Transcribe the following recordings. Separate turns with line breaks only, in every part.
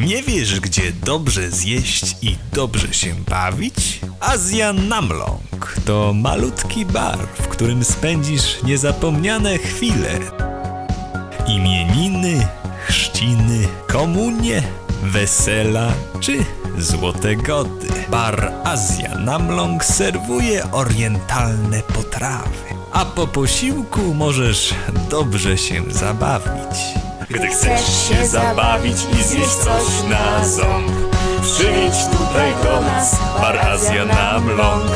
Nie wiesz, gdzie dobrze zjeść i dobrze się bawić? Azja Namlong to malutki bar, w którym spędzisz niezapomniane chwile. Imieniny, chrzciny, komunie, wesela czy złote gody. Bar Azja Namlong serwuje orientalne potrawy, a po posiłku możesz dobrze się zabawić. Gdy chcesz się zabawić i zjeść coś na ząb, przyjdź tutaj do nas, Bar Azja Namlong.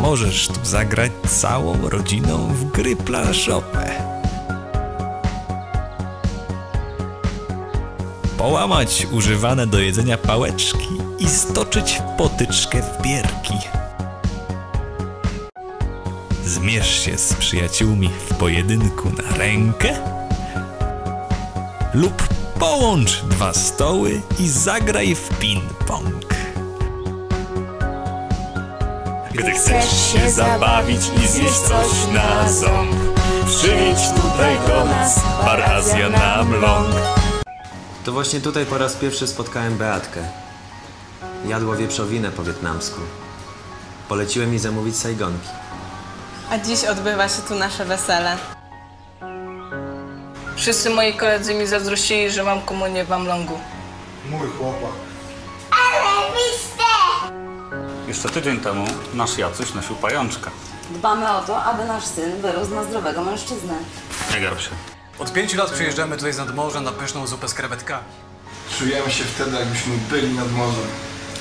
Możesz tu zagrać całą rodziną w gry planszowe. połamać używane do jedzenia pałeczki i stoczyć potyczkę w bierki. Zmierz się z przyjaciółmi w pojedynku na rękę lub połącz dwa stoły i zagraj w ping-pong. Gdy chcesz się zabawić i zjeść coś na ząb, przyjdź tutaj do nas, Bar Azja Namlong.
To właśnie tutaj po raz pierwszy spotkałem Beatkę. Jadła wieprzowinę po wietnamsku. Poleciłem mi zamówić sajgonki.
A dziś odbywa się tu nasze wesele.
Wszyscy moi koledzy mi zazdrościli, że mam komunię w Amlongu.
Mój chłopak.
Jeszcze tydzień temu nasz Jacuś nosił pajączka.
Dbamy o to, aby nasz syn wyrósł na zdrowego mężczyznę.
Nie garb się.
Od pięciu lat przyjeżdżamy tutaj z nadmorza na pyszną zupę z krewetkami.
Czujemy się wtedy, jakbyśmy byli nad morzem.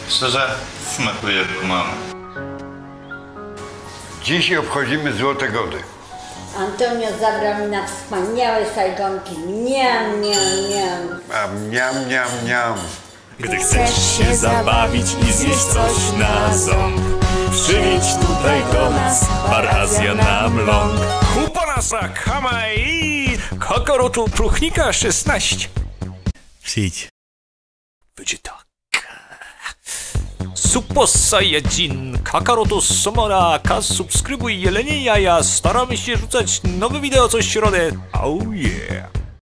Szczerze, smakuje u mamy.
Dziś obchodzimy Złote Gody.
Antonio zabrał mi na wspaniałe sajgonki. Miam, miam, miam.
A mniam, mniam, mniam.
Gdy chcesz się zabawić i zjeść coś na ząb, przyjdź tutaj do nas, Bar Azja Namlong. Kupanasa Kamai, Kokorotu Pruchnika 16. Przyjdź. Super Saiyajin, Kakaroto Somaraka, subskrybuj Jelenie Jaja, staramy się rzucać nowe wideo co środę. Oh yeah.